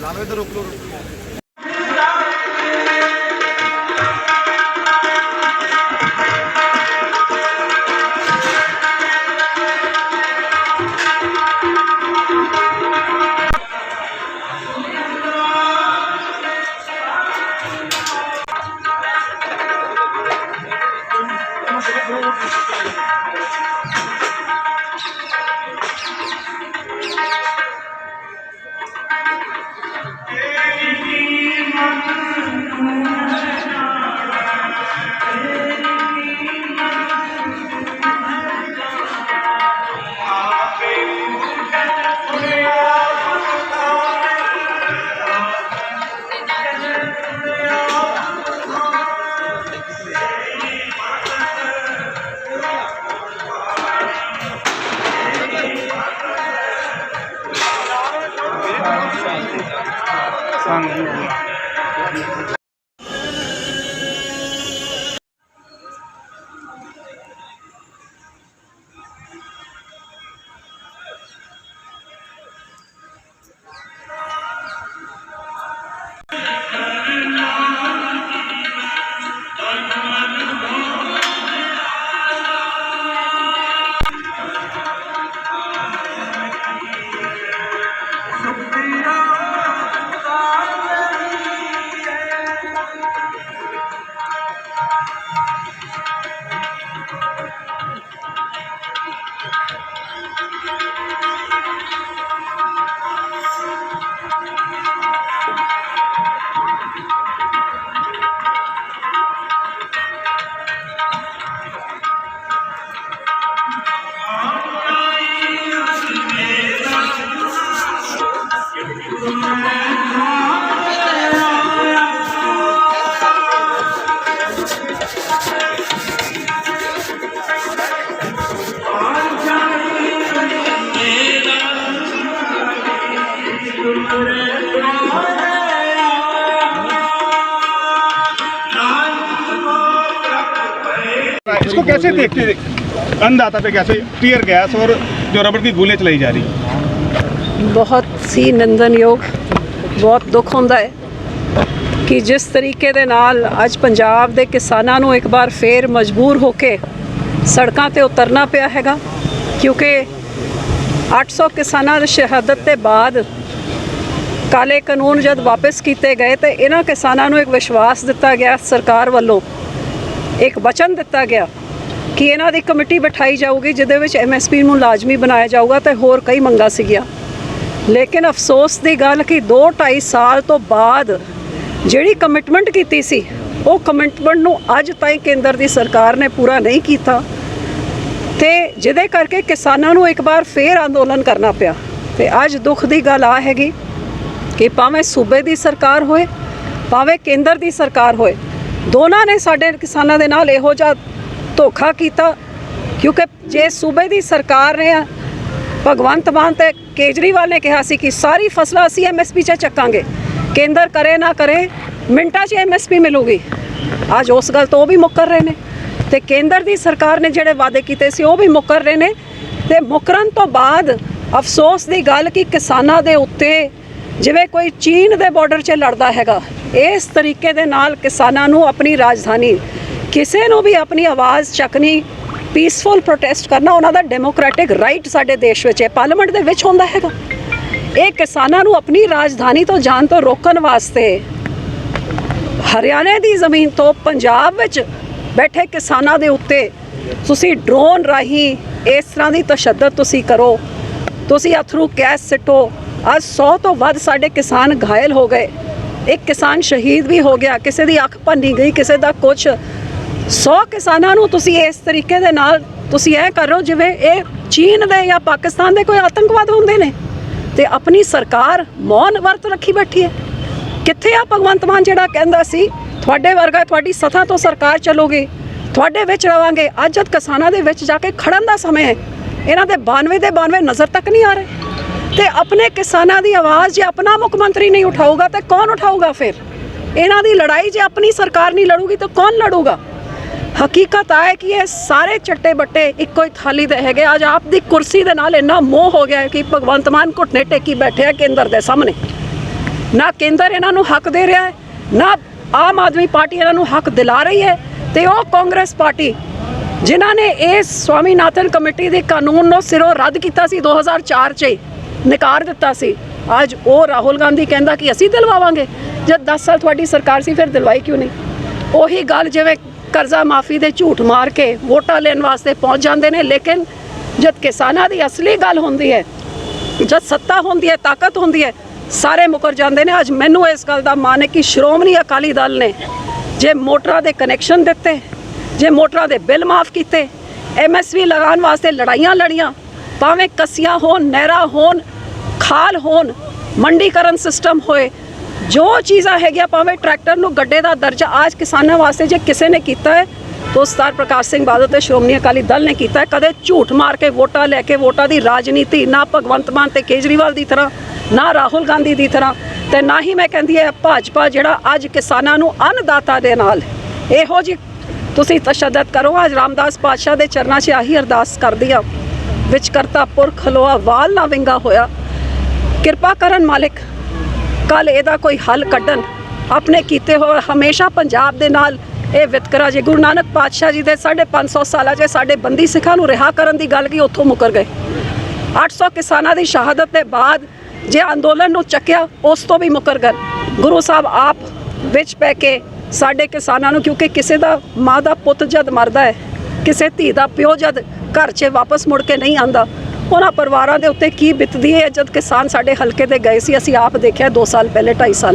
ਲਾਲੋ ਇੱਧਰ ਰੁਕ ਲੋ 三零五 इसको कैसे देखते अंदाता पे कैसे टीयर गैस और जो रबड़ की गोलियाँ चलाई जा रही ਬਹੁਤ ਸੀ ਨਿੰਦਨਯੋਗ, ਬਹੁਤ ਦੁੱਖ ਹੁੰਦਾ ਹੈ ਕਿ ਜਿਸ ਤਰੀਕੇ ਦੇ ਨਾਲ ਅੱਜ ਪੰਜਾਬ ਦੇ ਕਿਸਾਨਾਂ ਨੂੰ ਇੱਕ ਵਾਰ ਫੇਰ ਮਜਬੂਰ ਹੋ ਕੇ ਸੜਕਾਂ ਤੇ ਉਤਰਨਾ ਪਿਆ ਹੈਗਾ, ਕਿਉਂਕਿ 800 ਕਿਸਾਨਾਂ ਦੀ ਸ਼ਹਾਦਤ ਦੇ ਬਾਅਦ ਕਾਲੇ ਕਾਨੂੰਨ ਜਦ ਵਾਪਸ ਕੀਤੇ ਗਏ ਤੇ ਇਹਨਾਂ ਕਿਸਾਨਾਂ ਨੂੰ ਇੱਕ ਵਿਸ਼ਵਾਸ ਦਿੱਤਾ ਗਿਆ, ਸਰਕਾਰ ਵੱਲੋਂ ਇੱਕ ਵਚਨ ਦਿੱਤਾ ਗਿਆ ਕਿ ਇਹਨਾਂ ਦੀ ਕਮੇਟੀ ਬਿਠਾਈ ਜਾਊਗੀ, ਜਿਹਦੇ ਵਿੱਚ ਐਮਐਸਪੀ ਨੂੰ ਲਾਜ਼ਮੀ ਬਣਾਇਆ ਜਾਊਗਾ ਤੇ ਹੋਰ ਕਈ ਮੰਗਾਂ ਸੀਗੀਆਂ। ਲੇਕਿਨ ਅਫਸੋਸ ਦੀ ਗੱਲ ਕਿ 2 2.5 ਸਾਲ ਤੋਂ ਬਾਅਦ ਜਿਹੜੀ ਕਮਿਟਮੈਂਟ ਕੀਤੀ ਸੀ, ਉਹ ਕਮਿਟਮੈਂਟ ਨੂੰ ਅੱਜ ਤਾਈਂ ਕੇਂਦਰ ਦੀ ਸਰਕਾਰ ਨੇ ਪੂਰਾ ਨਹੀਂ ਕੀਤਾ ਤੇ ਜਿਹਦੇ ਕਰਕੇ ਕਿਸਾਨਾਂ ਨੂੰ ਇੱਕ ਵਾਰ ਫੇਰ ਅੰਦੋਲਨ ਕਰਨਾ ਪਿਆ। ਤੇ ਅੱਜ ਦੁੱਖ ਦੀ ਗੱਲ ਆ ਹੈਗੀ ਕਿ ਭਾਵੇਂ ਸੂਬੇ ਦੀ ਸਰਕਾਰ ਹੋਏ, ਭਾਵੇਂ ਕੇਂਦਰ ਦੀ ਸਰਕਾਰ ਹੋਏ, ਦੋਨਾਂ ਨੇ ਸਾਡੇ ਕਿਸਾਨਾਂ ਦੇ ਨਾਲ ਇਹੋ ਜਿਹਾ ਧੋਖਾ ਕੀਤਾ ਕਿਉਂਕਿ ਜੇ ਸੂਬੇ ਦੀ ਸਰਕਾਰ ਨੇ ਭਗਵੰਤ ਮਾਨ ਤੇ ਕੇਜਰੀਵਾਲ ਨੇ ਕਿਹਾ ਸੀ ਕਿ ਸਾਰੀ ਫਸਲਾਂ ਅਸੀਂ ਐਮਐਸਪੀ 'ਚ ਚੱਕਾਂਗੇ। ਕੇਂਦਰ ਕਰੇ ਨਾ ਕਰੇ, ਮਿੰਟਾਂ 'ਚ ਐਮਐਸਪੀ ਮਿਲੂਗੀ। ਅੱਜ ਉਸ ਗੱਲ ਤੋਂ ਉਹ ਵੀ ਮੁੱਕਰ ਰਹੇ ਨੇ ਤੇ ਕੇਂਦਰ ਦੀ ਸਰਕਾਰ ਨੇ ਜਿਹੜੇ ਵਾਅਦੇ ਕੀਤੇ ਸੀ, ਉਹ ਵੀ ਮੁੱਕਰ ਰਹੇ ਨੇ ਤੇ ਮੁੱਕਰਨ ਤੋਂ ਬਾਅਦ ਅਫਸੋਸ ਦੀ ਗੱਲ ਕਿ ਕਿਸਾਨਾਂ ਦੇ ਉੱਤੇ ਜਿਵੇਂ ਕੋਈ ਚੀਨ ਦੇ ਬਾਰਡਰ 'ਚ ਲੜਦਾ ਹੈਗਾ, ਇਸ ਤਰੀਕੇ ਦੇ ਨਾਲ ਕਿਸਾਨਾਂ ਨੂੰ ਆਪਣੀ ਰਾਜਧਾਨੀ ਕਿਸੇ ਨੂੰ ਵੀ ਆਪਣੀ ਆਵਾਜ਼ ਚੱਕਣੀ ਪੀਸਫੁਲ ਪ੍ਰੋਟੈਸਟ ਕਰਨਾ ਉਹਨਾਂ ਦਾ ਡੈਮੋਕ੍ਰੈਟਿਕ ਰਾਈਟ ਸਾਡੇ ਦੇਸ਼ ਵਿੱਚ ਹੈ। ਪਾਰਲੀਮੈਂਟ ਦੇ ਵਿੱਚ ਹੁੰਦਾ ਹੈਗਾ। ਇਹ ਕਿਸਾਨਾਂ ਨੂੰ ਆਪਣੀ ਰਾਜਧਾਨੀ ਤੋਂ ਜਾਣ ਤੋਂ ਰੋਕਣ ਵਾਸਤੇ ਹਰਿਆਣੇ ਦੀ ਜ਼ਮੀਨ ਤੋਂ ਪੰਜਾਬ ਵਿੱਚ ਬੈਠੇ ਕਿਸਾਨਾਂ ਦੇ ਉੱਤੇ ਤੁਸੀਂ ਡਰੋਨ ਰਾਹੀਂ ਇਸ ਤਰ੍ਹਾਂ ਦੀ ਤਸ਼ੱਦਦ ਤੁਸੀਂ ਕਰੋ। ਤੁਸੀਂ ਅਥਰੂ ਗੈਸ ਸਿੱਟੋ। ਅੱਜ 100 ਤੋਂ ਵੱਧ ਸਾਡੇ ਕਿਸਾਨ ਘਾਇਲ ਹੋ ਗਏ। ਇੱਕ ਕਿਸਾਨ ਸ਼ਹੀਦ ਵੀ ਹੋ ਗਿਆ। ਕਿਸੇ ਦੀ ਅੱਖ ਭੰਨੀ ਗਈ, ਕਿਸੇ ਦਾ ਕੁਝ 100 ਕਿਸਾਨਾਂ ਨੂੰ ਤੁਸੀਂ ਇਸ ਤਰੀਕੇ ਦੇ ਨਾਲ ਤੁਸੀਂ ਇਹ ਕਰ ਰਹੇ ਹੋ ਜਿਵੇਂ ਇਹ ਚੀਨ ਦੇ ਜਾਂ ਪਾਕਿਸਤਾਨ ਦੇ ਕੋਈ ਆਤੰਕਵਾਦ ਹੁੰਦੇ ਨੇ ਤੇ ਆਪਣੀ ਸਰਕਾਰ ਮੌਨ ਵਰਤ ਰੱਖੀ ਬੈਠੀ ਹੈ। ਕਿੱਥੇ ਆ ਭਗਵੰਤ ਮਾਨ ਜਿਹੜਾ ਕਹਿੰਦਾ ਸੀ, ਤੁਹਾਡੇ ਵਰਗਾ ਤੁਹਾਡੀ ਸਥਾ ਤੋਂ ਸਰਕਾਰ ਚੱਲੋਗੇ, ਤੁਹਾਡੇ ਵਿੱਚ ਰਵਾਂਗੇ, ਅੱਜ ਜਦ ਕਿਸਾਨਾਂ ਦੇ ਵਿੱਚ ਜਾ ਕੇ ਖੜਨ ਦਾ ਸਮਾਂ ਹੈ। ਇਹਨਾਂ ਦੇ 92 ਦੇ 92 ਨਜ਼ਰ ਤੱਕ ਨਹੀਂ ਆ ਰਹੇ। ਤੇ ਆਪਣੇ ਕਿਸਾਨਾਂ ਦੀ ਆਵਾਜ਼ ਜੇ ਆਪਣਾ ਮੁੱਖ ਮੰਤਰੀ ਨਹੀਂ ਉਠਾਊਗਾ ਤਾਂ ਕੌਣ ਉਠਾਊਗਾ ਫਿਰ? ਇਹਨਾਂ ਦੀ ਲੜਾਈ ਜੇ ਆਪਣੀ ਸਰਕਾਰ ਨਹੀਂ ਲੜੂਗੀ ਤਾਂ ਕੌਣ ਲੜੂਗਾ? ਹਕੀਕਤ ਆ ਹੈ ਕਿ ਇਹ ਸਾਰੇ ਚੱਟੇ ਬੱਟੇ ਇੱਕੋ ਹੀ ਥਾਲੀ ਦੇ ਹੈਗੇ। ਅੱਜ ਆਪ ਦੀ ਕੁਰਸੀ ਦੇ ਨਾਲ ਇੰਨਾ ਮੋਹ ਹੋ ਗਿਆ ਕਿ ਭਗਵੰਤ ਮਾਨ ਘੁੱਟਨੇ ਟੇਕੀ ਬੈਠੇ ਆ ਕੇਂਦਰ ਦੇ ਸਾਹਮਣੇ। ਨਾ ਕੇਂਦਰ ਇਹਨਾਂ ਨੂੰ ਹੱਕ ਦੇ ਰਿਹਾ ਹੈ ਨਾ ਆਮ ਆਦਮੀ ਪਾਰਟੀ ਇਹਨਾਂ ਨੂੰ ਹੱਕ ਦਿਲਾ ਰਹੀ ਹੈ ਤੇ ਉਹ ਕਾਂਗਰਸ ਪਾਰਟੀ ਜਿਨ੍ਹਾਂ ਨੇ ਇਸ ਸਵਾਮੀਨਾਥਨ ਕਮੇਟੀ ਦੇ ਕਾਨੂੰਨ ਨੂੰ ਸਿਰੋਂ ਰੱਦ ਕੀਤਾ ਸੀ 2004 ਚ ਹੀ, ਨਕਾਰ ਦਿੱਤਾ ਸੀ। ਅੱਜ ਉਹ ਰਾਹੁਲ ਗਾਂਧੀ ਕਹਿੰਦਾ ਕਿ ਅਸੀਂ ਦਿਲਵਾਵਾਂਗੇ। ਜਦ 10 ਸਾਲ ਤੁਹਾਡੀ ਸਰਕਾਰ ਸੀ ਫਿਰ ਦਿਲਵਾਈ ਕਿਉਂ ਨਹੀਂ? ਉਹੀ ਗੱਲ ਜਿਵੇਂ ਕਰਜ਼ਾ ਮਾਫੀ ਦੇ ਝੂਠ ਮਾਰ ਕੇ ਵੋਟਾਂ ਲੈਣ ਵਾਸਤੇ ਪਹੁੰਚ ਜਾਂਦੇ ਨੇ, ਲੇਕਿਨ ਜਦ ਕਿਸਾਨਾਂ ਦੀ ਅਸਲੀ ਗੱਲ ਹੁੰਦੀ ਹੈ, ਜਦ ਸੱਤਾ ਹੁੰਦੀ ਹੈ, ਤਾਕਤ ਹੁੰਦੀ ਹੈ, ਸਾਰੇ ਮੁਕਰ ਜਾਂਦੇ ਨੇ। ਅੱਜ ਮੈਨੂੰ ਇਸ ਗੱਲ ਦਾ ਮਾਣ ਹੈ ਕਿ ਸ਼੍ਰੋਮਣੀ ਅਕਾਲੀ ਦਲ ਨੇ ਜੇ ਮੋਟਰਾਂ ਦੇ ਕਨੈਕਸ਼ਨ ਦਿੱਤੇ, ਜੇ ਮੋਟਰਾਂ ਦੇ ਬਿੱਲ ਮਾਫ ਕੀਤੇ ਐਮਐਸਵੀ ਲਗਾਉਣ ਵਾਸਤੇ ਲੜਾਈਆਂ ਲੜੀਆਂ, ਭਾਵੇਂ ਕਸੀਆਂ ਹੋਣ, ਨਹਿਰਾਂ ਹੋਣ, ਖਾਲ ਹੋਣ, ਮੰਡੀਕਰਨ ਸਿਸਟਮ ਹੋਏ ਜੋ ਚੀਜ਼ਾਂ ਹੈਗੀਆਂ ਭਾਵੇਂ ਟਰੈਕਟਰ ਨੂੰ ਗੱਡੇ ਦਾ ਦਰਜਾ ਅੱਜ ਕਿਸਾਨਾਂ ਵਾਸਤੇ ਜੇ ਕਿਸੇ ਨੇ ਕੀਤਾ ਹੈ, ਤਾਂ ਸਰਦਾਰ ਪ੍ਰਕਾਸ਼ ਸਿੰਘ ਬਾਦਲ ਤੇ ਸ਼੍ਰੋਮਣੀ ਅਕਾਲੀ ਦਲ ਨੇ ਕੀਤਾ ਹੈ। ਕਦੇ ਝੂਠ ਮਾਰ ਕੇ ਵੋਟਾਂ ਲੈ ਕੇ ਵੋਟਾਂ ਦੀ ਰਾਜਨੀਤੀ, ਨਾ ਭਗਵੰਤ ਮਾਨ ਤੇ ਕੇਜਰੀਵਾਲ ਦੀ ਤਰ੍ਹਾਂ, ਨਾ ਰਾਹੁਲ ਗਾਂਧੀ ਦੀ ਤਰ੍ਹਾਂ ਤੇ ਨਾ ਹੀ ਮੈਂ ਕਹਿੰਦੀ ਹੈ ਭਾਜਪਾ ਜਿਹੜਾ ਅੱਜ ਕਿਸਾਨਾਂ ਨੂੰ ਅੰਨਦਾਤਾ ਦੇ ਨਾਲ ਇਹੋ ਜੀ ਤੁਸੀਂ ਤਸ਼ੱਦਦ ਕਰੋ। ਅੱਜ ਰਾਮਦਾਸ ਪਾਤਸ਼ਾਹ ਦੇ ਚਰਨਾਂ 'ਚ ਆਹੀ ਅਰਦਾਸ ਕਰਦੀ ਆ ਵਿਚ ਕਰਤਾ ਪੁਰਖ ਖਲੋਆ ਵਾਲ ਨਾ ਵਿੰਗਾ ਹੋਇਆ। ਕਿਰਪਾ ਕਰਨ ਮਾਲਿਕ ਕੱਲ ਇਹਦਾ ਕੋਈ ਹੱਲ ਕੱਢਣ। ਆਪਣੇ ਕੀਤੇ ਹੋਏ ਹਮੇਸ਼ਾ ਪੰਜਾਬ ਦੇ ਨਾਲ ਇਹ ਵਿਤਕਰਾ ਜੇ, ਗੁਰੂ ਨਾਨਕ ਪਾਤਸ਼ਾਹ ਜੀ ਦੇ 550 ਸਾਲਾਂ 'ਚ ਸਾਡੇ ਬੰਦੀ ਸਿੱਖਾਂ ਨੂੰ ਰਿਹਾ ਕਰਨ ਦੀ ਗੱਲ ਕੀ, ਉੱਥੋਂ ਮੁਕਰ ਗਏ। 800 ਕਿਸਾਨਾਂ ਦੀ ਸ਼ਹਾਦਤ ਦੇ ਬਾਅਦ ਜੇ ਅੰਦੋਲਨ ਨੂੰ ਚੱਕਿਆ, ਉਸ ਤੋਂ ਵੀ ਮੁਕਰ ਗਏ। ਗੁਰੂ ਸਾਹਿਬ ਆਪ ਵਿੱਚ ਪੈ ਕੇ ਸਾਡੇ ਕਿਸਾਨਾਂ ਨੂੰ, ਕਿਉਂਕਿ ਕਿਸੇ ਦਾ ਮਾਂ ਦਾ ਪੁੱਤ ਜਦ ਮਰਦਾ ਹੈ, ਕਿਸੇ ਧੀ ਦਾ ਪਿਓ ਜਦ ਘਰ 'ਚ ਵਾਪਸ ਮੁੜ ਕੇ ਨਹੀਂ ਆਂਦਾ ਉਹਨਾਂ ਪਰਿਵਾਰਾਂ ਦੇ ਉੱਤੇ ਕੀ ਬਿਤਦੀ ਹੈ, ਜਦ ਕਿਸਾਨ ਸਾਡੇ ਹਲਕੇ ਦੇ ਗਏ ਸੀ, ਅਸੀਂ ਆਪ ਦੇਖਿਆ 2 ਸਾਲ ਪਹਿਲੇ 2.5 ਸਾਲ